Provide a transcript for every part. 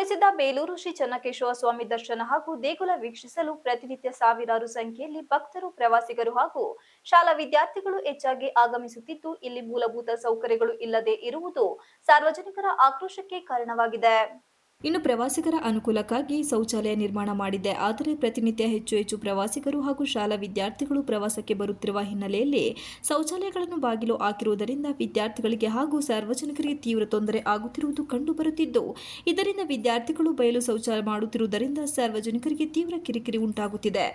ಪ್ರಸಿದ್ಧ ಬೇಲೂರು ಶ್ರೀ ಚನ್ನಕೇಶವ ಸ್ವಾಮಿ ದರ್ಶನ ಹಾಗೂ ದೇಗುಲ ವೀಕ್ಷಿಸಲು ಪ್ರತಿನಿತ್ಯ ಸಾವಿರಾರು ಸಂಖ್ಯೆಯಲ್ಲಿ ಭಕ್ತರು, ಪ್ರವಾಸಿಗರು ಹಾಗೂ ಶಾಲಾ ವಿದ್ಯಾರ್ಥಿಗಳು ಹೆಚ್ಚಾಗಿ ಆಗಮಿಸುತ್ತಿದ್ದು, ಇಲ್ಲಿ ಮೂಲಭೂತ ಸೌಕರ್ಯಗಳು ಇಲ್ಲದೆ ಇರುವುದು ಸಾರ್ವಜನಿಕರ ಆಕ್ರೋಶಕ್ಕೆ ಕಾರಣವಾಗಿದೆ. ಇನ್ನು ಪ್ರವಾಸಿಗರ ಅನುಕೂಲಕ್ಕಾಗಿ ಶೌಚಾಲಯ ನಿರ್ಮಾಣ ಮಾಡಿದೆ. ಆದರೆ ಪ್ರತಿನಿತ್ಯ ಹೆಚ್ಚು ಹೆಚ್ಚು ಪ್ರವಾಸಿಗರು ಹಾಗೂ ಶಾಲಾ ವಿದ್ಯಾರ್ಥಿಗಳು ಪ್ರವಾಸಕ್ಕೆ ಬರುತ್ತಿರುವ ಹಿನ್ನೆಲೆಯಲ್ಲಿ ಶೌಚಾಲಯಗಳನ್ನು ಬಾಗಿಲು ಹಾಕಿರುವುದರಿಂದ ವಿದ್ಯಾರ್ಥಿಗಳಿಗೆ ಹಾಗೂ ಸಾರ್ವಜನಿಕರಿಗೆ ತೀವ್ರ ತೊಂದರೆ ಆಗುತ್ತಿರುವುದು ಕಂಡುಬರುತ್ತಿದ್ದು ಇದರಿಂದ ವಿದ್ಯಾರ್ಥಿಗಳು ಬಯಲು ಶೌಚಾಲಯ ಮಾಡುತ್ತಿರುವುದರಿಂದ ಸಾರ್ವಜನಿಕರಿಗೆ ತೀವ್ರ ಕಿರಿಕಿರಿ ಉಂಟಾಗುತ್ತಿದೆ.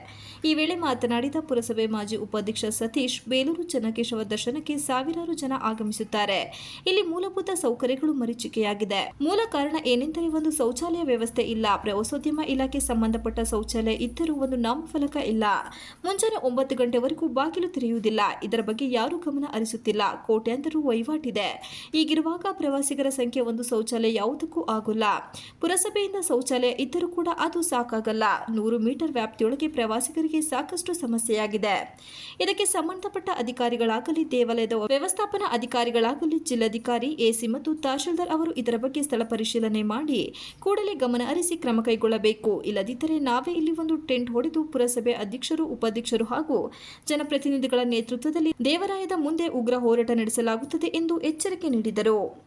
ಈ ವೇಳೆ ಮಾತನಾಡಿದ ಪುರಸಭೆ ಮಾಜಿ ಉಪಾಧ್ಯಕ್ಷ ಸತೀಶ್, ಬೇಲೂರು ಚನ್ನಕೇಶವ ದರ್ಶನಕ್ಕೆ ಸಾವಿರಾರು ಜನ ಆಗಮಿಸುತ್ತಾರೆ. ಇಲ್ಲಿ ಮೂಲಭೂತ ಸೌಕರ್ಯಗಳು ಮರೀಚಿಕೆಯಾಗಿದೆ. ಮೂಲ ಕಾರಣ ಏನೆಂದರೆ ಒಂದು ಶೌಚಾಲಯ ವ್ಯವಸ್ಥೆ ಇಲ್ಲ. ಪ್ರವಾಸೋದ್ಯಮ ಇಲಾಖೆ ಸಂಬಂಧಪಟ್ಟ ಶೌಚಾಲಯ ಇದ್ದರೂ ಒಂದು ನಾಮಫಲಕ ಇಲ್ಲ. ಮುಂಜಾನೆ ಒಂಬತ್ತು ಗಂಟೆವರೆಗೂ ಬಾಗಿಲು ತೆರೆಯುವುದಿಲ್ಲ. ಇದರ ಬಗ್ಗೆ ಯಾರೂ ಗಮನ ಹರಿಸುತ್ತಿಲ್ಲ. ಕೋಟ್ಯಾಂತರ ವಹಿವಾಟಿದೆ ಈಗಿರುವಾಗ ಪ್ರವಾಸಿಗರ ಸಂಖ್ಯೆ ಒಂದು, ಶೌಚಾಲಯ ಯಾವುದಕ್ಕೂ ಆಗೋಲ್ಲ. ಪುರಸಭೆಯಿಂದ ಶೌಚಾಲಯ ಇದ್ದರೂ ಕೂಡ ಅದು ಸಾಕಾಗಲ್ಲ. ನೂರು ಮೀಟರ್ ವ್ಯಾಪ್ತಿಯೊಳಗೆ ಪ್ರವಾಸಿಗರಿಗೆ ಸಾಕಷ್ಟು ಸಮಸ್ಯೆಯಾಗಿದೆ. ಇದಕ್ಕೆ ಸಂಬಂಧಪಟ್ಟ ಅಧಿಕಾರಿಗಳಾಗಲಿ, ದೇವಾಲಯದ ವ್ಯವಸ್ಥಾಪನಾ ಅಧಿಕಾರಿಗಳಾಗಲಿ, ಜಿಲ್ಲಾಧಿಕಾರಿ, ಎಸಿ ಮತ್ತು ತಹಶೀಲ್ದಾರ್ ಅವರು ಇದರ ಬಗ್ಗೆ ಸ್ಥಳ ಪರಿಶೀಲನೆ ಮಾಡಿ ಕೂಡಲೇ ಗಮನ ಹರಿಸಿ ಕ್ರಮ ಕೈಗೊಳ್ಳಬೇಕು. ಇಲ್ಲದಿದ್ದರೆ ನಾವೇ ಇಲ್ಲಿ ಒಂದು ಟೆಂಟ್ ಹೊಡೆದು ಪುರಸಭೆ ಅಧ್ಯಕ್ಷರು, ಉಪಾಧ್ಯಕ್ಷರು ಹಾಗೂ ಜನಪ್ರತಿನಿಧಿಗಳ ನೇತೃತ್ವದಲ್ಲಿ ದೇವರಾಯದ ಮುಂದೆ ಉಗ್ರ ಹೋರಾಟ ನಡೆಸಲಾಗುತ್ತದೆ ಎಂದು ಎಚ್ಚರಿಕೆ ನೀಡಿದರು.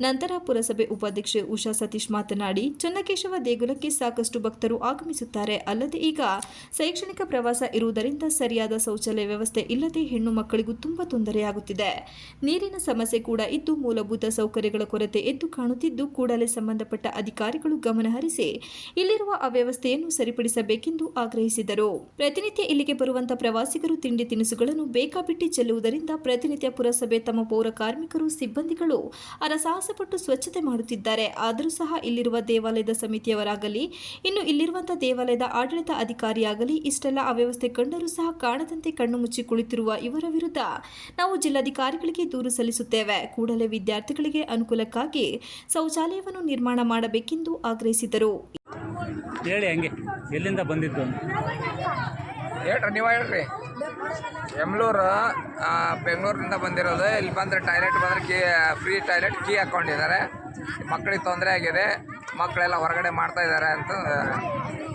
ನಂತರ ಪುರಸಭೆ ಉಪಾಧ್ಯಕ್ಷೆ ಉಷಾ ಸತೀಶ್ ಮಾತನಾಡಿ, ಚನ್ನಕೇಶವ ದೇಗುಲಕ್ಕೆ ಸಾಕಷ್ಟು ಭಕ್ತರು ಆಗಮಿಸುತ್ತಾರೆ. ಅಲ್ಲದೆ ಈಗ ಶೈಕ್ಷಣಿಕ ಪ್ರವಾಸ ಇರುವುದರಿಂದ ಸರಿಯಾದ ಶೌಚಾಲಯ ವ್ಯವಸ್ಥೆ ಇಲ್ಲದೆ ಹೆಣ್ಣು ಮಕ್ಕಳಿಗೂ ತುಂಬಾ ತೊಂದರೆಯಾಗುತ್ತಿದೆ. ನೀರಿನ ಸಮಸ್ಯೆ ಕೂಡ ಇದ್ದು, ಮೂಲಭೂತ ಸೌಕರ್ಯಗಳ ಕೊರತೆ ಎದ್ದು ಕಾಣುತ್ತಿದ್ದು, ಕೂಡಲೇ ಸಂಬಂಧಪಟ್ಟ ಅಧಿಕಾರಿಗಳು ಗಮನಹರಿಸಿ ಇಲ್ಲಿರುವ ಅವ್ಯವಸ್ಥೆಯನ್ನು ಸರಿಪಡಿಸಬೇಕೆಂದು ಆಗ್ರಹಿಸಿದರು. ಪ್ರತಿನಿತ್ಯ ಇಲ್ಲಿಗೆ ಬರುವಂತಹ ಪ್ರವಾಸಿಗರು ತಿಂಡಿ ತಿನಿಸುಗಳನ್ನು ಬೇಕಾಬಿಟ್ಟಿ ಚೆಲ್ಲುವುದರಿಂದ ಪ್ರತಿನಿತ್ಯ ಪುರಸಭೆ ತಮ್ಮ ಪೌರ ಕಾರ್ಮಿಕರು, ಸಿಬ್ಬಂದಿಗಳು ಅರಸಾಹಸಪಟ್ಟು ಸ್ವಚ್ಛತೆ ಮಾಡುತ್ತಿದ್ದಾರೆ. ಆದರೂ ಸಹ ಇಲ್ಲಿರುವ ದೇವಾಲಯದ ಸಮಿತಿಯವರಾಗಲಿ ಇನ್ನು ಇಲ್ಲಿರುವಂತಹ ದೇವಾಲಯದ ಆಡಳಿತ ಅಧಿಕಾರಿಯಾಗಲಿ ಇಷ್ಟೆಲ್ಲ ಅವ್ಯವಸ್ಥೆ ಕಂಡರೂ ಸಹ ಕಾಣದಂತೆ ಕಣ್ಣು ಮುಚ್ಚಿ ಕುಳಿತಿರುವ ಇವರ ವಿರುದ್ಧ ನಾವು ಜಿಲ್ಲಾಧಿಕಾರಿಗಳಿಗೆ ದೂರು ಸಲ್ಲಿಸುತ್ತೇವೆ. ಕೂಡಲೇ ವಿದ್ಯಾರ್ಥಿಗಳಿಗೆ ಅನುಕೂಲಕ್ಕಾಗಿ ಶೌಚಾಲಯವನ್ನು ನಿರ್ಮಾಣ ಮಾಡಬೇಕೆಂದು ಆಗ್ರಹಿಸಿದರು. ಹೇಳಿ ಹಂಗೆ ಎಲ್ಲಿಂದ ಬಂದಿದ್ದು ಹೇಳ್ರಿ ನೀವು ಹೇಳ್ರಿ. ಎಮ್ಲೂರು ಆ, ಬೆಂಗಳೂರಿಂದ ಬಂದಿರೋದು. ಇಲ್ಲಿ ಬಂದರೆ ಟಾಯ್ಲೆಟ್ ಬಂದರೆ ಕೀ ಫ್ರೀ ಟಾಯ್ಲೆಟ್ ಕೀ ಹಾಕ್ಕೊಂಡಿದ್ದಾರೆ. ಮಕ್ಕಳಿಗೆ ತೊಂದರೆ ಆಗಿದೆ. ಮಕ್ಕಳೆಲ್ಲ ಹೊರಗಡೆ ಮಾಡ್ತಾ ಇದ್ದಾರೆ ಅಂತ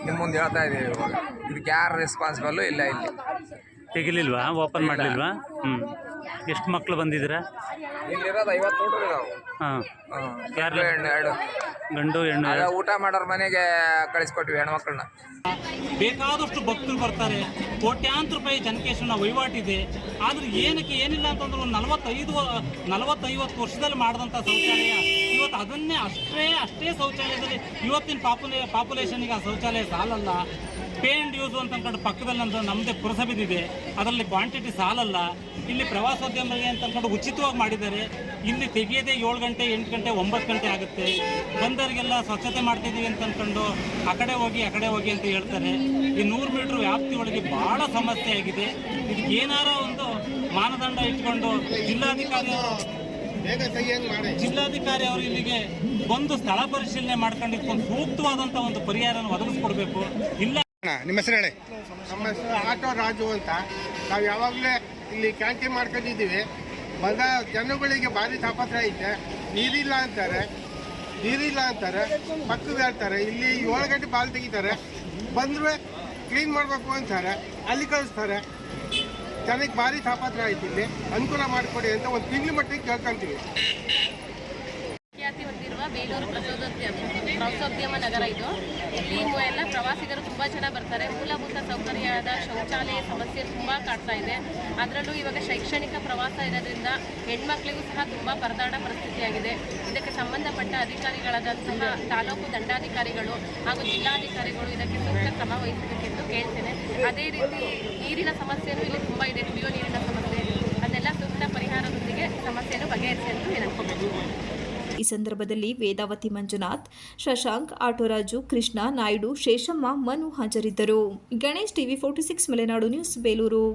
ನಿಮ್ಮ ಮುಂದೆ ಹೇಳ್ತಾ ಇದ್ದೀವಿ ಇವಾಗ. ಇದಕ್ಕೆ ಯಾರು ರೆಸ್ಪಾನ್ಸಿಬಲ್ಲು ಇಲ್ಲ ಇಲ್ಲಿ. ತೆಗಿಲಿಲ್ವಾ? ಓಪನ್ ಮಾಡಲಿಲ್ವಾ? ಹ್ಞೂ ಎಷ್ಟು ಮಕ್ಕಳು ಬಂದಿದ್ದೀರಾ? ಇಲ್ಲಿರೋದು ಐವತ್ತು ನೋಡ್ರಿ ಇದಾವೆ ಹಾಂ. ಹಾಂ. ಯಾರು? ಗಂಡು ಹೆಣ್ಣು ಎರಡು. ಗಂಡು ಹೆಣ್ಣು ಅದ ಊಟ ಮಾಡೋರ ಮನೆಗೆ ಕಳಿಸ್ಕೊಟ್ವಿ ಹೆಣ್ಮಕ್ಳನ್ನ. ಬೇಕಾದಷ್ಟು ಭಕ್ತರು ಬರ್ತಾರೆ. ಕೋಟ್ಯಾಂತರ ರೂಪಾಯಿ ಜನಕೇಶನ ವಹಿವಾಟಿದೆ ಆದ್ರೆ ಏನಕ್ಕೆ ಏನಿಲ್ಲ ಅಂತಂದ್ರೆ ಒಂದು ನಲವತ್ತೈದು ನಲವತ್ತೈವತ್ತು ವರ್ಷದಲ್ಲಿ ಮಾಡಿದಂತ ಶೌಚಾಲಯ ಇವತ್ತು ಅದನ್ನೇ ಅಷ್ಟೇ ಅಷ್ಟೇ ಶೌಚಾಲಯದಲ್ಲಿ ಇವತ್ತಿನ ಪಾಪುಲೇ ಪಾಪ್ಯುಲೇಷನ್ಗೆ ಆ ಶೌಚಾಲಯ ಸಾಲಲ್ಲ. ಪೇ ಆ್ಯಂಡ್ ಯೂಸ್ ಅಂತ ಅನ್ಕೊಂಡು ಪಕ್ಕದಲ್ಲಿ ಅಂತ ನಮ್ಮದೇ ಪುರಸಭೆದಿದೆ. ಅದರಲ್ಲಿ ಕ್ವಾಂಟಿಟಿ ಸಾಲಲ್ಲ. ಇಲ್ಲಿ ಪ್ರವಾಸೋದ್ಯಮ ಅಂತ ಅನ್ಕೊಂಡು ಉಚಿತವಾಗಿ ಮಾಡಿದ್ದಾರೆ. ಇಲ್ಲಿ ತೆಗೆಯದೇ ಏಳು ಗಂಟೆ ಎಂಟು ಗಂಟೆ ಒಂಬತ್ತು ಗಂಟೆ ಆಗುತ್ತೆ. ಬಂದವರಿಗೆಲ್ಲ ಸ್ವಚ್ಛತೆ ಮಾಡ್ತಿದ್ದೀವಿ ಅಂತ ಅಂದ್ಕೊಂಡು ಆ ಕಡೆ ಹೋಗಿ ಆ ಕಡೆ ಹೋಗಿ ಅಂತ ಹೇಳ್ತಾರೆ. ಈ ನೂರು ಮೀಟ್ರ್ ವ್ಯಾಪ್ತಿ ಒಳಗೆ ಭಾಳ ಸಮಸ್ಯೆ ಆಗಿದೆ. ಇದಕ್ಕೆ ಏನಾರ ಒಂದು ಮಾನದಂಡ ಇಟ್ಕೊಂಡು ಜಿಲ್ಲಾಧಿಕಾರಿಯವರು ಜಿಲ್ಲಾಧಿಕಾರಿ ಅವರು ಇಲ್ಲಿಗೆ ಬಂದು ಸ್ಥಳ ಪರಿಶೀಲನೆ ಮಾಡ್ಕೊಂಡು ಇದಕ್ಕೊಂದು ಸೂಕ್ತವಾದಂಥ ಒಂದು ಪರಿಹಾರನ ಒದಗಿಸ್ಕೊಡ್ಬೇಕು. ಇಲ್ಲ ನಿಮ್ಮ ಹೆಸರು ಹೇಳಿ. ನಮ್ಮ ಹೆಸರು ಆಟೋ ರಾಜು ಅಂತ. ನಾವು ಯಾವಾಗಲೇ ಇಲ್ಲಿ ಕ್ಯಾಂಟೀನ್ ಮಾಡ್ಕೊಂಡಿದ್ದೀವಿ. ಬಂದ ಜನಗಳಿಗೆ ಭಾರಿ ತಾಪತ್ರ ಐತೆ. ನೀರಿಲ್ಲ ಅಂತಾರೆ. ನೀರಿಲ್ಲ ಅಂತಾರೆ. ಪಕ್ಕದ ಹೇಳ್ತಾರೆ, ಇಲ್ಲಿ ಏಳು ಗಂಟೆ ಬಾಲ್ ತೆಗಿತಾರೆ. ಬಂದ್ರೆ ಕ್ಲೀನ್ ಮಾಡಬೇಕು ಅಂತಾರೆ. ಅಲ್ಲಿ ಕಳಿಸ್ತಾರೆ. ಜನಕ್ಕೆ ಭಾರಿ ತಾಪತ್ರ ಐತೆ ಇಲ್ಲಿ. ಅನುಕೂಲ ಮಾಡಿಕೊಡಿ ಅಂತ ಒಂದು ತಿಂಗಳ ಮಟ್ಟಿಗೆ ಕೇಳ್ಕೊಂತೀವಿ. ಬೇಲೂರು ಪ್ರಸೋದೋದ್ಯಮ ಪ್ರವಾಸೋದ್ಯಮ ನಗರ ಇದು. ಇಲ್ಲಿ ಎಲ್ಲ ಪ್ರವಾಸಿಗರು ತುಂಬ ಜನ ಬರ್ತಾರೆ. ಮೂಲಭೂತ ಸೌಕರ್ಯದ ಶೌಚಾಲಯ ಸಮಸ್ಯೆ ತುಂಬ ಕಾಡ್ತಾ ಇದೆ. ಅದರಲ್ಲೂ ಇವಾಗ ಶೈಕ್ಷಣಿಕ ಪ್ರವಾಸ ಇರೋದ್ರಿಂದ ಹೆಣ್ಮಕ್ಳಿಗೂ ಸಹ ತುಂಬ ಪರದಾಡ ಪರಿಸ್ಥಿತಿಯಾಗಿದೆ. ಇದಕ್ಕೆ ಸಂಬಂಧಪಟ್ಟ ಅಧಿಕಾರಿಗಳಾದಂತಹ ತಾಲೂಕು ದಂಡಾಧಿಕಾರಿಗಳು ಹಾಗೂ ಜಿಲ್ಲಾಧಿಕಾರಿಗಳು ಇದಕ್ಕೆ ಸೂಕ್ತ ಕ್ರಮ ವಹಿಸಬೇಕೆಂದು ಕೇಳ್ತೇನೆ. ಅದೇ ರೀತಿ ನೀರಿನ ಸಮಸ್ಯೆನೂ ಇಲ್ಲಿ ತುಂಬ ಇದೆ. ಕುಡಿಯೋ ನೀರಿನ ಸಮಸ್ಯೆ ಅದನ್ನೆಲ್ಲ ಸೂಕ್ತ ಪರಿಹಾರದೊಂದಿಗೆ ಸಮಸ್ಯೆಯನ್ನು ಬಗೆಹರಿಸಿ ಅಂತ ಹೇಳ್ಕೋಬೇಕು ಈ ಸಂದರ್ಭದಲ್ಲಿ ವೇದಾವತಿ ಮಂಜುನಾಥ್, ಶಶಾಂಕ್, ಆಟೋರಾಜು, ಕೃಷ್ಣ, ನಾಯ್ಡು, ಶೇಷಮ್ಮ, ಮನು ಹಾಜರಿದ್ದರು. Ganesh TV forty six, Malenadu news, Belur.